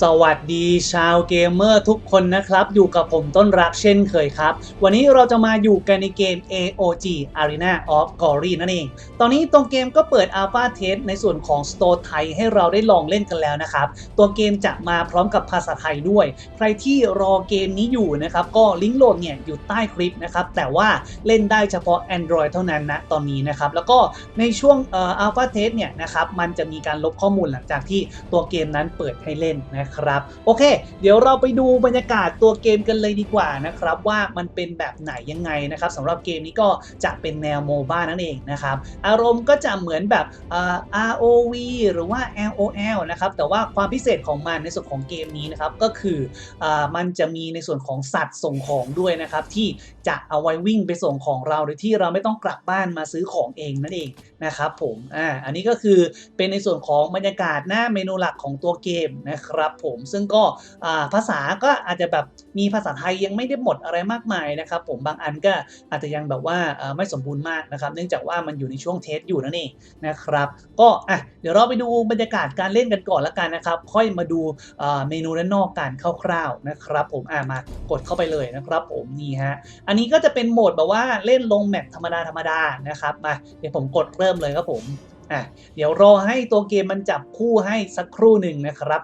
สวัสดีชาวเกมเมอร์ทุกคนนะครับ อยู่กับผมต้นรักเช่นเคยครับ วันนี้เราจะมาอยู่กันในเกม AOG Arena of Glory นั่นเอง ตอนนี้ตรงเกมก็เปิด Alpha Test ในส่วนของ Store ไทยให้เราได้ลองเล่นกันแล้วนะครับ ตัวเกมจะมาพร้อมกับภาษาไทยด้วย ใครที่รอเกมนี้อยู่นะครับ ก็ลิงก์โหลดเนี่ยอยู่ใต้คลิปนะครับ แต่ว่าเล่นได้เฉพาะ Android เท่านั้นนะตอนนี้นะครับ แล้วก็ในช่วงอ่อ Alpha Test เนี่ยนะครับ มันจะมีการลบข้อมูลหลังจากที่ตัวเกมนั้นเปิดให้เล่นนะครับ โอเค เดี๋ยวเราไปดูบรรยากาศตัวเกมกันเลยดีกว่านะครับว่ามันเป็นแบบไหนยังไงนะครับสำหรับเกมนี้ก็จะเป็นแนวโมบ้านั่นเองนะครับอารมณ์ก็จะเหมือนแบบ ROV หรือว่า LOL นะครับแต่ว่าความพิเศษของมันในส่วนของเกมนี้นะครับก็คืออมันจะมีในส่วนของสัตว์ส่งของด้วยนะครับที่ จะเอาไว้วิ่งไปส่งของเราโดยที่เราไม่ต้องกลับบ้านมาซื้อของเองนั่นเองนะครับผมอ่าอันนี้ก็คือเป็นในส่วนของบรรยากาศหน้าเมนูหลักของตัวเกมนะครับผมซึ่งก็อ่าภาษาก็อาจจะแบบมีภาษาไทยยังไม่ได้หมดอะไรมากมายนะครับผมบางอันก็อาจจะยังแบบว่าไม่สมบูรณ์มากนะครับ เนื่องจากว่ามันอยู่ในช่วงเทสอยู่นั่นเองนะครับก็อะเดี๋ยวเราไปดูบรรยากาศการเล่นกันก่อนละกันนะครับ ค่อยมาดูเอ่อเมนูด้านนอกกันคร่าวๆนะครับผมอะมากดเข้าไปเลยนะครับผมนี่ฮะอันนี้ก็จะเป็นโหมดแบบว่าเล่นลงแมปธรรมดาธรรมดานะครับมาเดี๋ยวผมกดเริ่มเลยครับผมอะเดี๋ยวรอให้ตัวเกมมันจับคู่ให้สักครู่หนึ่งนะครับ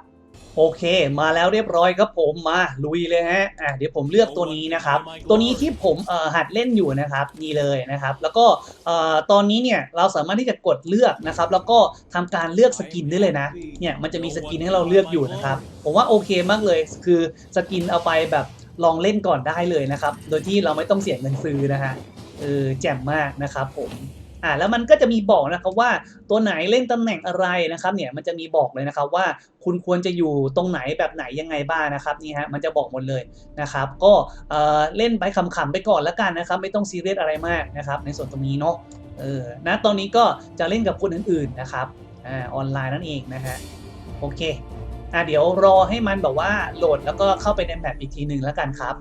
โอเค มาแล้วเรียบร้อยครับผมมาลุยเลยฮะอะเดี๋ยวผมเลือกตัวนี้นะครับ ตัวนี้ที่ผมเอ่อหัดเล่นอยู่นะครับนี่เลยนะครับ แล้วก็เอ่อตอนนี้เนี่ยเราสามารถที่จะกดเลือกนะครับ แล้วก็ทำการเลือกสกินได้เลยนะเนี่ยมันจะมีสกินให้เราเลือกอยู่นะครับ ผมว่าโอเคมากเลย คือสกินเอาไปแบบ ลองเล่นก่อนได้เลยนะครับ โดยที่เราไม่ต้องเสียเงินซื้อนะฮะเออแจ่มมากนะครับผมอ่าแล้วมันก็จะมีบอกนะครับว่าตัวไหนเล่นตำแหน่งอะไรนะครับเนี่ยมันจะมีบอกเลยนะครับว่าคุณควรจะอยู่ตรงไหนแบบไหนยังไงบ้างนะครับนี่ฮะมันจะบอกหมดเลยนะครับ ก็เออเล่นไปขำๆไปก่อนแล้วกันนะครับ ไม่ต้องซีเรียสอะไรมากนะครับ ในส่วนตรงนี้เนาะเออนะตอนนี้ก็จะเล่นกับคนอื่นๆนะครับอ่าออนไลน์นั่นเองนะฮะโอเค อะเดี๋ยวรอให้มันแบบว่าโหลดแล้วก็เข้าไปในแมปอีกทีหนึ่งแล้วกันครับ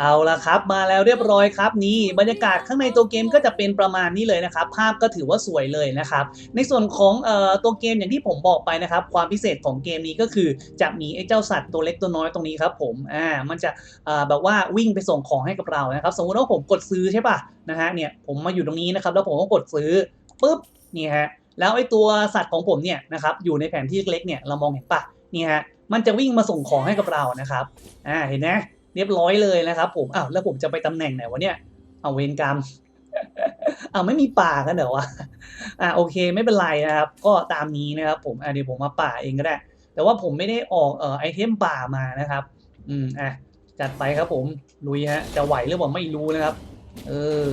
เอาละครับมาแล้วเรียบร้อยครับนี่บรรยากาศข้างในตัวเกมก็จะเป็นประมาณนี้เลยนะครับ ภาพก็ถือว่าสวยเลยนะครับ ในส่วนของเอ่อตัวเกมอย่างที่ผมบอกไปนะครับ ความพิเศษของเกมนี้ก็คือจะมีไอ้เจ้าสัตว์ตัวเล็กตัวน้อยตรงนี้ครับผมอ่ามันจะเอ่อแบบว่าวิ่งไปส่งของให้กับเรานะครับ สมมติว่าผมกดซื้อใช่ป่ะนะฮะเนี่ยผมมาอยู่ตรงนี้นะครับแล้วผมก็กดซื้อปุ๊บนี่ฮะ แล้วไอ้ตัวสัตว์ของผมเนี่ยนะครับอยู่ในแผนที่เล็กเนี่ยเรามองเห็นปะนี่ฮะมันจะวิ่งมาส่งของให้กับเรานะครับอ่าเห็นไหมเรียบร้อยเลยนะครับ ผมอ้าวแล้วผมจะไปตำแหน่งไหนวะเนี่ยเอาเวรกรรมอ้าวไม่มีป่ากันเหรอวะอ่าโอเคไม่เป็นไรนะครับ ก็ตามนี้นะครับ ผมอ่าเดี๋ยวผมมาป่าเองก็ได้ แต่ว่าผมไม่ได้ออกเอ่อไอเทมป่ามานะครับ อืมอะจัดไปครับผมลุยฮะจะไหวหรือเปล่าไม่รู้นะครับ เออ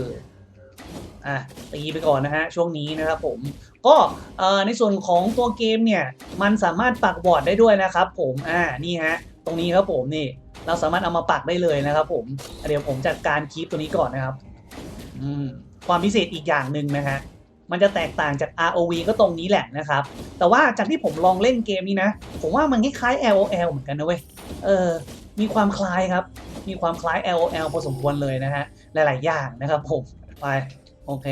อะตีไปก่อนนะฮะช่วงนี้นะครับผมก็ในส่วนของตัวเกมเนี่ยมันสามารถปักบอร์ดได้ด้วยนะครับผมอ่านี่ฮะตรงนี้ครับผมนี่เราสามารถเอามาปักได้เลยนะครับผมเดี๋ยวผมจัดการคลิปตัวนี้ก่อนนะครับอืมความพิเศษอีกอย่างหนึ่งนะฮะมันจะแตกต่างจาก ROV ก็ตรงนี้แหละนะครับ แต่ว่าจากที่ผมลองเล่นเกมนี้นะ ผมว่ามันคล้ายๆ LOL เหมือนกันนะเว้ย เออ มีความคล้ายครับ มีความคล้าย LOL พอสมควรเลยนะฮะ หลาย ๆ อย่างนะครับผม ไป โอเค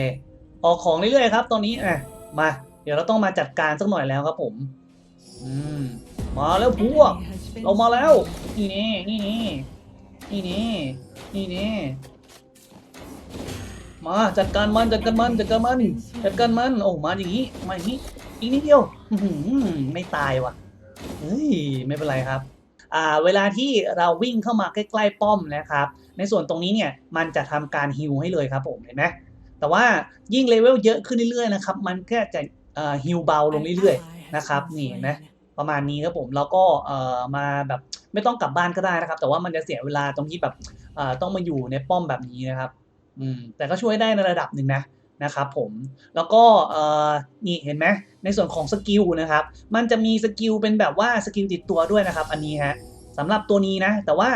ออกของเรื่อยๆครับ ตอนนี้อะมา เดี๋ยวเราต้องมาจัดการสักหน่อยแล้วครับผม อืม มาแล้วพวก เรามาแล้ว นี่นี่นี่นี่นี่นี่นี่นี่มาจัดการมันจัดการมันจัดการมันจัดการมันโอ้มาอย่างนี้มาอย่างนี้อีกนิดเดียวไม่ตายว่ะเฮ้ยไม่เป็นไรครับ อ่า เวลาที่เราวิ่งเข้ามาใกล้ๆป้อมนะครับ ในส่วนตรงนี้เนี่ยมันจะทำการฮิลให้เลยครับผมเห็นไหม แต่ว่ายิ่งเลเวลเยอะขึ้นเรื่อยๆนะครับ มันก็จะเอ่อฮิลเบาลงเรื่อยๆนะครับนี่เห็นไหมประมาณนี้ครับผมแล้วก็เอ่อมาแบบไม่ต้องกลับบ้านก็ได้นะครับ แต่ว่ามันจะเสียเวลาตรงที่แบบเอ่อต้องมาอยู่ในป้อมแบบนี้นะครับอืมแต่ก็ช่วยได้ในระดับหนึ่งนะนะครับผมแล้วก็เอ่อนี่เห็นไหมในส่วนของสกิลนะครับ มันจะมีสกิลเป็นแบบว่าสกิลติดตัวด้วยนะครับ อันนี้ฮะ สำหรับตัวนี้นะ แต่ว่า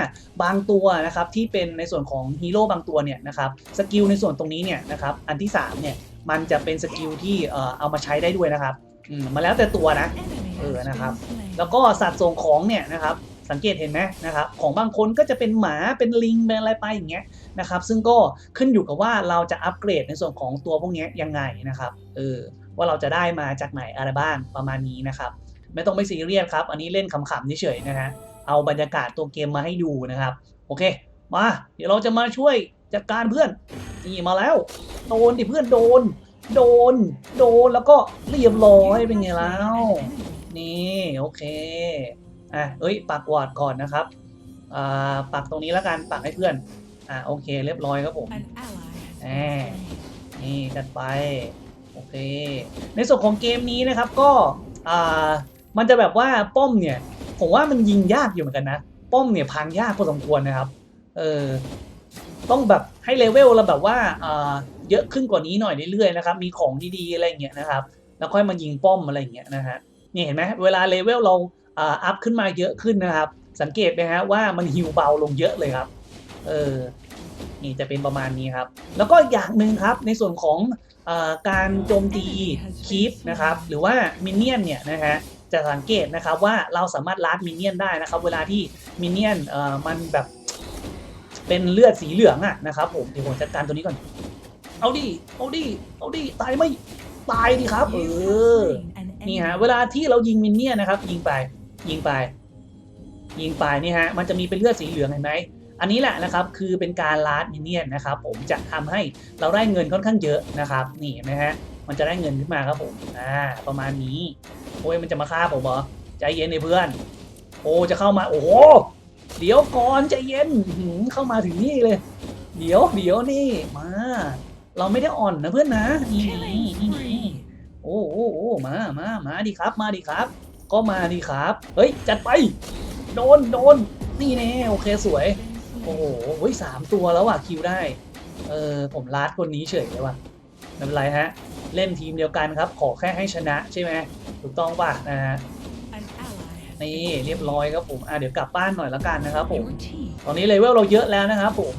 บางตัวนะครับที่เป็นในส่วนของฮีโร่บางตัวเนี่ยนะครับสกิลในส่วนตรงนี้เนี่ยนะครับอันที่สามเนี่ยมันจะเป็นสกิลที่เออเอามาใช้ได้ด้วยนะครับอืมมาแล้วแต่ตัวนะเออนะครับแล้วก็สัตว์ส่งของเนี่ยนะครับสังเกตเห็นไหมนะครับของบางคนก็จะเป็นหมาเป็นลิงเป็นอะไรไปอย่างเงี้ยนะครับซึ่งก็ขึ้นอยู่กับว่าเราจะอัปเกรดในส่วนของตัวพวกนี้ยยังไงนะครับเออว่าเราจะได้มาจากไหนอะไรบ้างประมาณนี้นะครับไม่ต้องไปซีเรียสครับ อันนี้เล่นขำๆเฉยๆนะฮะ เอาบรรยากาศตัวเกมมาให้ดูนะครับ โอเค มา เดี๋ยวเราจะมาช่วยจัดการเพื่อน นี่มาแล้ว โดนดิเพื่อนโดน โดน โดนแล้วก็เรียบร้อยเป็นไงแล้ว นี่โอเค อะเอ้ยปักวอร์ดก่อนนะครับ อ่าปักตรงนี้แล้วกันปักให้เพื่อน อะโอเค เรียบร้อยครับผม An ally has Eh. been slain. นี่จัดไป โอเค ในส่วนของเกมนี้นะครับก็ อ่า มันจะแบบว่าป้อมเนี่ย ผมว่ามันยิงยากอยู่เหมือนกันนะ ป้อมเนี่ยพังยากพอสมควรนะครับ เออ ต้องแบบให้เลเวลเราแบบว่าเอ่าเยอะขึ้นกว่านี้หน่อยเรื่อยๆนะครับ มีของดีๆอะไรเงี้ยนะครับ แล้วค่อยมายิงป้อมอะไรเงี้ยนะฮะ นี่เห็นไหมเวลาเลเวลเราอ่าอัพขึ้นมาเยอะขึ้นนะครับ สังเกตไหมฮะว่ามันฮิวเบาลงเยอะเลยครับ เออ นี่จะเป็นประมาณนี้ครับ แล้วก็อย่างหนึ่งครับในส่วนของอการโจมตีคีปนะครับ หรือว่ามินเนี่ยนเนี่ยนะฮะ จะสังเกตนะครับว่าเราสามารถลัดมินเนี่ยนได้นะครับ เวลาที่มินเนี่ยนเอ่อมันแบบเป็นเลือดสีเหลืองอะนะครับผมเดี๋ยวผมจัดการตัวนี้ก่อน เอาดิ เอาดิ เอาดิ ตายไหม่ตายดิครับ เอ You อ have slain an นี่ฮะ enemy. เวลาที่เรายิงมินเนี่ยนนะครับ ยิงไป ยิงไป ยิงไปนี่ฮะ มันจะมีเป็นเลือดสีเหลืองเห็นไหมอันนี้แหละนะครับคือเป็นการลาดมินเนี่ยนนะครับ ผมจะทำให้เราได้เงินค่อนข้างเยอะนะครับ นี่เห็นไหมฮะมันจะได้เงินขึ้นมาครับผมอ่าประมาณนี้ โอ้ยมันจะมาฆ่าผมเหรอใจเย็นเลยเพื่อน โอ้จะเข้ามาโอ้โหเดี๋ยวก่อนใจเย็นหืเข้ามาถึงนี่เลย เดี๋ยวเดี๋ยวนี่มา เราไม่ได้อ่อนนะเพื่อนนะนี่นี่โอ้โอ้โอ้มามามาดิครับ มาดิครับ ก็มาดิครับ เฮ้ยจัดไป โดนโดนนี่แน่โอเคสวย โอ้โห slain. เฮ้ยสามตัวแล้วว่ะคิวได้ เออผมลาดคนนี้เฉยเลยว่ะไม่เป็นไรฮะ เล่นทีมเดียวกันครับ ขอแค่ให้ชนะใช่ไหม ถูกต้องป่ะนะฮะนี่เรียบร้อยครับผมอะเดี๋ยวกลับบ้านหน่อยละกันนะครับผมตอนนี้เลเวลเราเยอะแล้วนะครับผม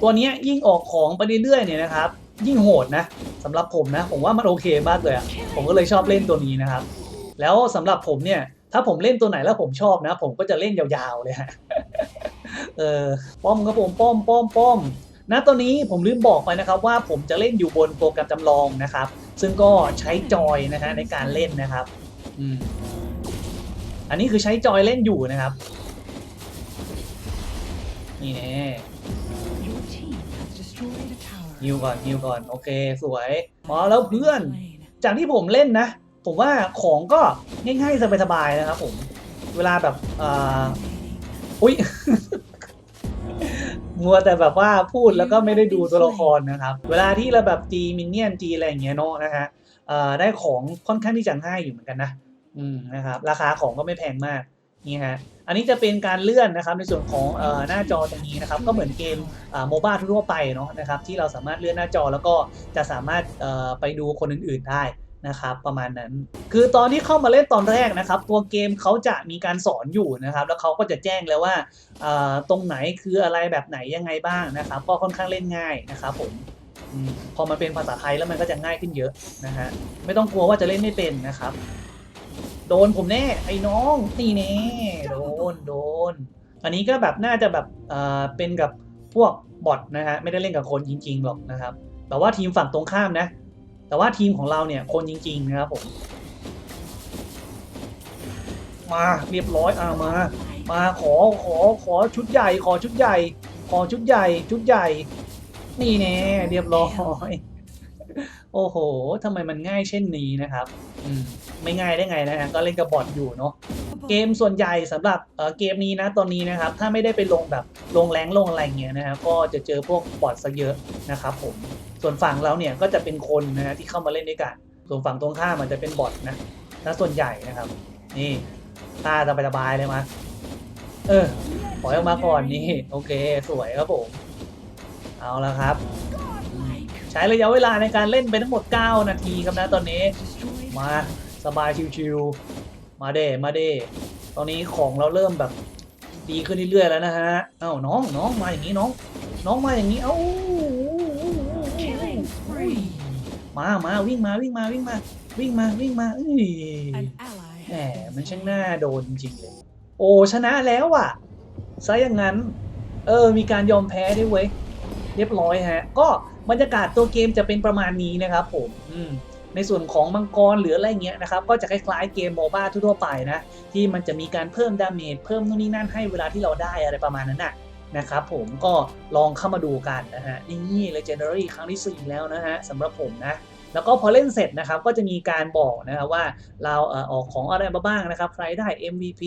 ตัวนี้ยิ่งออกของไปเรื่อยๆเนี่ยนะครับ ยิ่งโหดนะสำหรับผมนะ ผมว่ามันโอเคมากเลยอะผมก็เลยชอบเล่นตัวนี้นะครับ แล้วสำหรับผมเนี่ย ถ้าผมเล่นตัวไหนแล้วผมชอบนะ ผมก็จะเล่นยาวๆเลยฮะเออป้อมครับผมป้อมป้อมป้อมนะตัวนี้ผมลืมบอกไปนะครับว่าผมจะเล่นอยู่บนโปรแกรมจำลองนะครับ ซึ่งก็ใช้จอยนะฮะในการเล่นนะครับ อืมอันนี้คือใช้จอยเล่นอยู่นะครับ นี่แน่ Your team has destroyed a tower. ฮิวก่อนฮิวก่อน โอเค สวยมาแล้วเพื่อน Slain. จากที่ผมเล่นนะ ผมว่าของก็ง่ายๆสบายๆนะครับผม เวลาแบบอ่าอุ้ย มัวแต่แบบว่าพูดแล้วก็ไม่ได้ดูตัวละครนะครับ เวลาที่เราแบบจีมินเนี่ยนจีอะไรอย่างเงี้ยเนาะนะฮะเอ่อได้ของค่อนข้างที่จะง่ายอยู่เหมือนกันนะอืมนะครับราคาของก็ไม่แพงมากนี่ฮะอันนี้จะเป็นการเลื่อนนะครับในส่วนของเอ่อหน้าจอตรงนี้นะครับก็เหมือนเกมโมบ้าทั่วๆไปเนาะนะครับที่เราสามารถเลื่อนหน้าจอแล้วก็จะสามารถเอ่อไปดูคนอื่นๆได้ นะครับประมาณนั้น คือตอนที่เข้ามาเล่นตอนแรกนะครับ ตัวเกมเขาจะมีการสอนอยู่นะครับ แล้วเขาก็จะแจ้งแล้วว่าตรงไหนคืออะไรแบบไหนยังไงบ้างนะครับ ก็ค่อนข้างเล่นง่ายนะครับผมพอมันเป็นภาษาไทยแล้วมันก็จะง่ายขึ้นเยอะนะฮะไม่ต้องกลัวว่าจะเล่นไม่เป็นนะครับ โดนผมแน่ไอ้น้องนี่แน่โดนโดน อันนี้ก็แบบน่าจะแบบเป็นกับพวกบอทนะฮะไม่ได้เล่นกับคนจริงๆหรอกนะครับ แต่ว่าทีมฝั่งตรงข้ามนะ แต่ว่าทีมของเราเนี่ยคนจริง ๆ นะครับผม มาเรียบร้อยอ่ามา มาขอขอขอชุดใหญ่ ขอชุดใหญ่ ขอชุดใหญ่ ชุดใหญ่ นี่แน่เรียบร้อย โอ้โหทำไมมันง่ายเช่นนี้นะครับ อืมไม่ง่ายได้ไงนะฮะก็เล่นกับบอทอยู่เนาะเกมส่วนใหญ่สำหรับเออเกมนี้นะตอนนี้นะครับ ถ้าไม่ได้ไปลงแบบลงแรงลงอะไรเงี้ยนะครับก็จะเจอพวกบอทซะเยอะนะครับผม ส่วนฝั่งเราเนี่ยก็จะเป็นคนนะฮะที่เข้ามาเล่นด้วยกัน ส่วนฝั่งตรงข้ามมันจะเป็นบอทนะถ้าส่วนใหญ่นะครับ นี่ตาสบายๆเลยมาเออปล่อยออกมาก่อนนี่โอเค สวยครับผม เอาละครับ ใช้ระยะเวลาในการเล่นไปทั้งหมด 9 นาทีครับนะตอนนี้ มาสบายชิวๆมาเด้มาเด้ตอนนี้ของเราเริ่มแบบดีขึ้นเรื่อยๆแล้วนะฮะ เอ้าน้องน้องมาอย่างนี้น้อง น้องมาอย่างนี้ เอ้า มามาวิ่งมาวิ่งมาวิ่งมา วิ่งมาวิ่งมาเอ้ย An ally แหม has มัน been ช่าง slain. น่าโดนจริงๆเลย โอ้ชนะแล้วอะซะอย่างนั้น เออ มีการยอมแพ้ด้วยเว้ย เรียบร้อยฮะ ก็บรรยากาศตัวเกมจะเป็นประมาณนี้นะครับผม อืมในส่วนของมังกรหรืออะไรเงี้ยนะครับก็จะคล้ายๆเกมโมบ้าทั่วๆไปนะ ที่มันจะมีการเพิ่มดาเมจเพิ่มนู่นนี่นั่นให้เวลาที่เราได้อะไรประมาณนั้นน่ะ นะครับผมก็ลองเข้ามาดูกันนะฮะนี่ Legendary ครั้งที่ 4 แล้วนะฮะสำหรับผมนะแล้วก็พอเล่นเสร็จนะครับก็จะมีการบอกนะครับว่าเราเอ่อออกของอะไรมาบ้างนะครับ ใครได้ MVP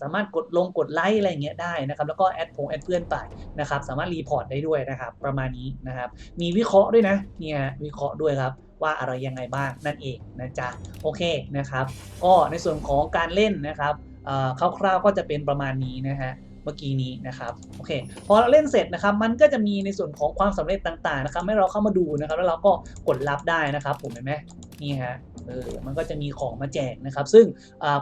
สามารถกดลงกดไลค์อะไรเงี้ยได้นะครับ แล้วก็แอดพงแอดเพื่อนไปนะครับ สามารถรีพอร์ตได้ด้วยนะครับ ประมาณนี้นะครับ มีวิเคราะห์ด้วยนะเนี่ยวิเคราะห์ด้วยครับว่าอะไรยังไงบ้างนั่นเองนะจ๊ะโอเคนะครับ ก็ในส่วนของการเล่นนะครับเอ่อคร่าวๆก็จะเป็นประมาณนี้นะฮะ เมื่อกี้นี้นะครับโอเคพอเราเล่นเสร็จนะครับมันก็จะมีในส่วนของความสำเร็จต่างๆนะครับให้เราเข้ามาดูนะครับแล้วเราก็กดรับได้นะครับผมเห็นไหม นี่ฮะเออมันก็จะมีของมาแจกนะครับ ซึ่ง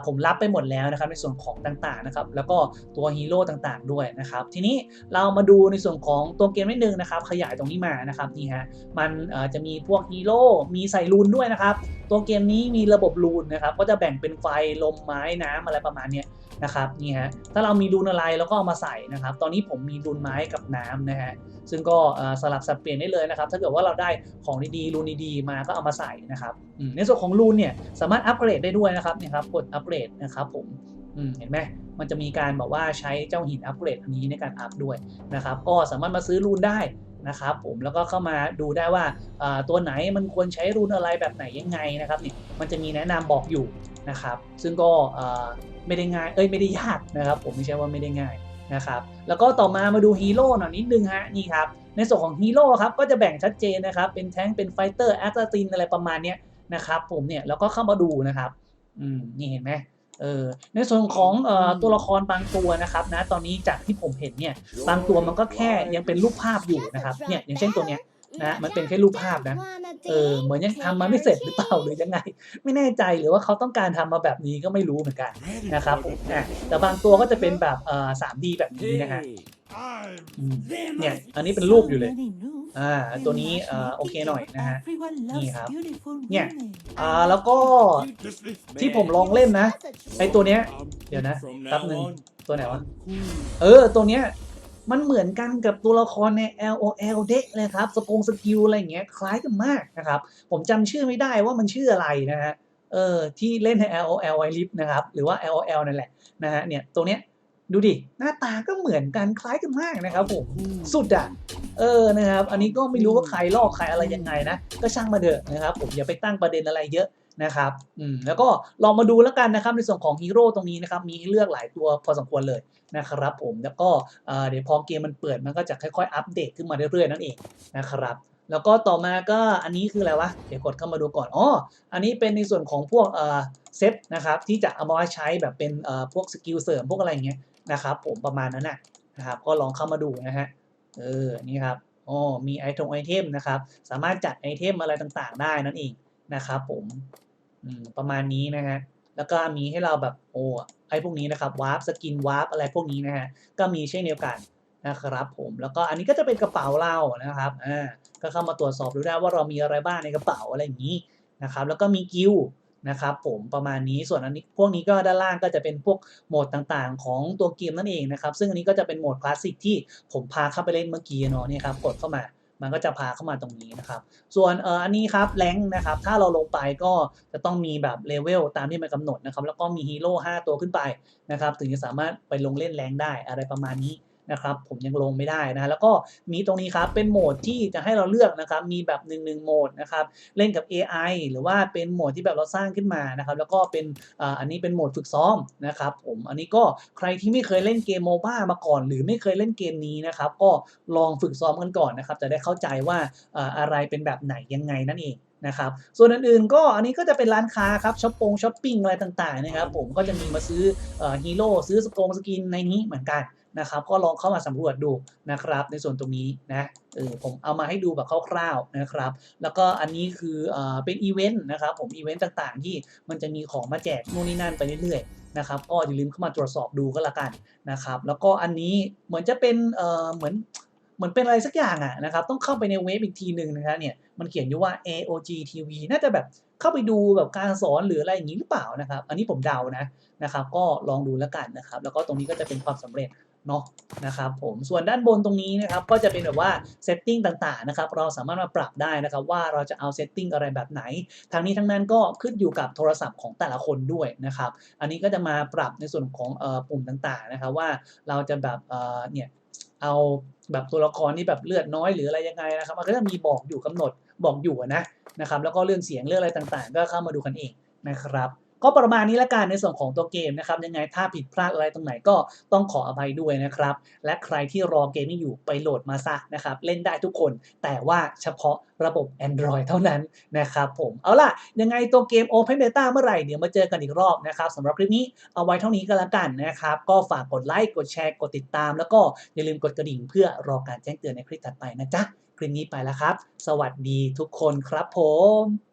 ผมรับไปหมดแล้วนะครับในส่วนของต่างๆนะครับ แล้วก็ตัวฮีโร่ต่างๆด้วยนะครับ ทีนี้เรามาดูในส่วนของตัวเกมนิดนึงนะครับ ขยายตรงนี้มานะครับนี่ฮะมันจะมีพวกฮีโร่มีใส่รูนด้วยนะครับ ตัวเกมนี้มีระบบรูนนะครับ ก็จะแบ่งเป็นไฟลมไม้น้ำอะไรประมาณเนี้ยนะครับนี่ฮะถ้าเรามีรูนอะไรเราก็เอามาใส่นะครับ ตอนนี้ผมมีรูนไม้กับน้ำนะฮะซึ่งก็สลับสับเปลี่ยนได้เลยนะครับ ถ้าเกิดว่าเราได้ของดีๆรูนดีๆมาก็เอามาใส่นะครับ ในส่วนของรูนเนี่ยสามารถอัปเกรดได้ด้วยนะครับเนี่ยครับกดอัปเกรดนะครับผมเห็นไหมมันจะมีการบอกว่าใช้เจ้าหินอัปเกรดอันนี้ในการอัพด้วยนะครับ ก็สามารถมาซื้อรูนได้นะครับผมแล้วก็เข้ามาดูได้ว่าตัวไหนมันควรใช้รูนอะไรแบบไหนยังไงนะครับเนี่ยมันจะมีแนะนำบอกอยู่นะครับ ซึ่งก็ไม่ได้ง่ายเอ้ยไม่ได้ยากนะครับ ผมไม่ใช่ว่าไม่ได้ง่ายนะครับแล้วก็ต่อมามาดูฮีโร่หน่อยนิดนึงฮะนี่ครับในส่วนของฮีโร่ครับก็จะแบ่งชัดเจนนะครับเป็นแท้งเป็นไฟเตอร์แอสซัสซินอะไรประมาณเนี้ย นะครับผมเนี่ยแล้วก็เข้ามาดูนะครับอืมนี่เห็นไหมเออในส่วนของเอ่อตัวละครบางตัวนะครับนะตอนนี้จากที่ผมเห็นเนี่ยบางตัวมันก็แค่ยังเป็นรูปภาพอยู่นะครับเนี่ยอย่างเช่นตัวเนี้ยนะมันเป็นแค่รูปภาพนะเออเหมือนยังทำมาไม่เสร็จหรือเปล่าหรือยังไง ไม่แน่ใจหรือว่าเขาต้องการทำมาแบบนี้ก็ไม่รู้เหมือนกันนะครับผมอะแต่บางตัวก็จะเป็นแบบเอ่อ 3D แบบนี้นะฮะอืม เนี่ย อันนี้เป็นรูปอยู่เลย อ่า ตัวนี้อ่อโอเคหน่อยนะฮะ นี่ครับ เนี่ย อ่า แล้วก็ที่ผมลองเล่นนะ ไอตัวเนี้ย เดี๋ยวนะแป๊บหนึ่งตัวไหนวะ เออ ตัวเนี้ย มันเหมือนกันกับตัวละครใน LOL เด็กเลยครับ สกงสกิลอะไรเงี้ย คล้ายกันมากนะครับ ผมจำชื่อไม่ได้ว่ามันชื่ออะไรนะฮะ เออ ที่เล่นใน LOL ไวลิฟนะครับ หรือว่า LOL นั่นแหละ นะฮะ เนี่ย ตัวเนี้ย ดูดิ หน้าตาก็เหมือนกันคล้ายกันมากนะครับผมสุดอะเออนะครับ อันนี้ก็ไม่รู้ว่าใครลอกใครอะไรยังไงนะ ก็ช่างมาเถอะนะครับ ผมอย่าไปตั้งประเด็นอะไรเยอะนะครับอืมแล้วก็ลองมาดูแล้วกันนะครับในส่วนของฮีโร่ตรงนี้นะครับมีให้เลือกหลายตัวพอสมควรเลยนะครับผมแล้วก็เอ่อเดี๋ยวพอเกมมันเปิดมันก็จะค่อยๆ อัปเดตขึ้นมาเรื่อยๆนั่นเองนะครับแล้วก็ต่อมาก็อันนี้คืออะไรวะ เดี๋ยวกดเข้ามาดูก่อน อ๋อ อันนี้เป็นในส่วนของพวกเอ่อเซตนะครับที่จะเอามาไว้ใช้แบบเป็นเอ่อพวกสกิลเสริมพวกอะไรอย่างเงี้ย นะครับ ผมประมาณนั้นนะนะครับ ก็ลองเข้ามาดูนะฮะเออนี่ครับอ๋อมีไอทงไอเทมนะครับ สามารถจัดไอเทมอะไรต่างๆ ได้นั่นเองนะครับผมอืมประมาณนี้นะฮะแล้วก็มีให้เราแบบโอ้ไอพวกนี้นะครับวาร์ปสกินวาร์ปอะไรพวกนี้นะฮะก็มีเช่นเดียวกันนะครับผมแล้วก็อันนี้ก็จะเป็นกระเป๋าเรานะครับอ่าก็เข้ามาตรวจสอบดูได้ว่าเรามีอะไรบ้างในกระเป๋าอะไรอย่างนี้นะครับแล้วก็มีกิล นะครับผมประมาณนี้ส่วนอันนี้พวกนี้ก็ด้านล่างก็จะเป็นพวกโหมดต่างๆ ของตัวเกมนั่นเองนะครับ ซึ่งอันนี้ก็จะเป็นโหมดคลาสสิกที่ผมพาเข้าไปเล่นเมื่อกี้เนาะเนี่ยครับกดเข้ามามันก็จะพาเข้ามาตรงนี้นะครับ ส่วนเอ่ออันนี้ครับแรงนะครับ ถ้าเราลงไปก็จะต้องมีแบบเลเวลตามที่มันกำหนดนะครับ แล้วก็มีฮีโร่5ตัวขึ้นไปนะครับ ถึงจะสามารถไปลงเล่นแรงได้อะไรประมาณนี้ นะครับผมยังลงไม่ได้นะแล้วก็มีตรงนี้ครับเป็นโหมดที่จะให้เราเลือกนะครับมีแบบ1 1โหมดนะครับเล่นกับ AI หรือว่าเป็นโหมดที่แบบเราสร้างขึ้นมานะครับแล้วก็เป็นอันนี้เป็นโหมดฝึกซ้อมนะครับผมอันนี้ก็ใครที่ไม่เคยเล่นเกมโมบ้ามาก่อน หรือไม่เคยเล่นเกมนี้นะครับก็ลองฝึกซ้อมกันก่อนนะครับจะได้เข้าใจว่าอะไรเป็นแบบไหนยังไงนั่นเองนะครับส่วนอื่นๆก็อันนี้ก็จะเป็นร้านค้าครับช้อปปงช้อปปิ้งอะไรต่างๆนะครับผมก็จะมีมาซื้อเอ่อฮีโร่ซื้อสกงสกินในนี้เหมือนกัน นะครับ ก็ลองเข้ามาสำรวจดูนะครับ ในส่วนตรงนี้นะเออผมเอามาให้ดูแบบคร่าวๆนะครับ แล้วก็อันนี้คือเอ่อเป็นอีเวนต์นะครับ ผมอีเวนต์ต่างๆ ที่มันจะมีของมาแจกนู่นนี่นั่นไปเรื่อยๆนะครับก็อย่าลืมเข้ามาตรวจสอบดูก็แล้วกันนะครับ แล้วก็อันนี้เหมือนจะเป็นเอ่อเหมือนเหมือนเป็นอะไรสักอย่างอะนะครับต้องเข้าไปในเว็บอีกทีหนึ่งนะครับเนี่ยมันเขียนอยู่ว่า AOG TV น่าจะแบบเข้าไปดูแบบการสอนหรืออะไรอย่างนี้หรือเปล่านะครับ อันนี้ผมเดานะนะครับ ก็ลองดูแล้วกันนะครับ แล้วก็ตรงนี้ก็จะเป็นความสำเร็จ เนาะนะครับผมส่วนด้านบนตรงนี้นะครับก็จะเป็นแบบว่าเซตติ้งต่างๆนะครับเราสามารถมาปรับได้นะครับว่าเราจะเอาเซตติ้งอะไรแบบไหนทางนี้ทั้งนั้นก็ขึ้นอยู่กับโทรศัพท์ของแต่ละคนด้วยนะครับอันนี้ก็จะมาปรับในส่วนของออปุ่มต่างๆนะครับว่าเราจะแบบเเนี่ยเอาแบบตัวละครที่แบบเลือดน้อยหรืออะไรยังไงนะครับมันก็จะมีบอกอยู่กำหนดบอกอยู่นะนะครับแล้วก็เรื่องเสียงเรื่องอะไรต่างๆ ก็เข้ามาดูกันเองนะครับ ก็ประมาณนี้ละกันในส่วนของตัวเกมนะครับยังไงถ้าผิดพลาดอะไรตรงไหนก็ต้องขออภัยด้วยนะครับ และใครที่รอเกมนี้อยู่ไปโหลดมาซะนะครับ เล่นได้ทุกคน แต่ว่าเฉพาะระบบ Android เท่านั้นนะครับผมเอาล่ะ ยังไงตัวเกม Open Beta เมื่อไหร่เดี๋ยวมาเจอกันอีกรอบนะครับสำหรับคลิปนี้เอาไว้เท่านี้ก็แล้วกันนะครับ ก็ฝากกดไลค์กดแชร์กดติดตาม แล้วก็อย่าลืมกดกระดิ่งเพื่อรอการแจ้งเตือนในคลิปถัดไปนะจ๊ะคลิปนี้ไปแล้วครับ สวัสดีทุกคนครับผม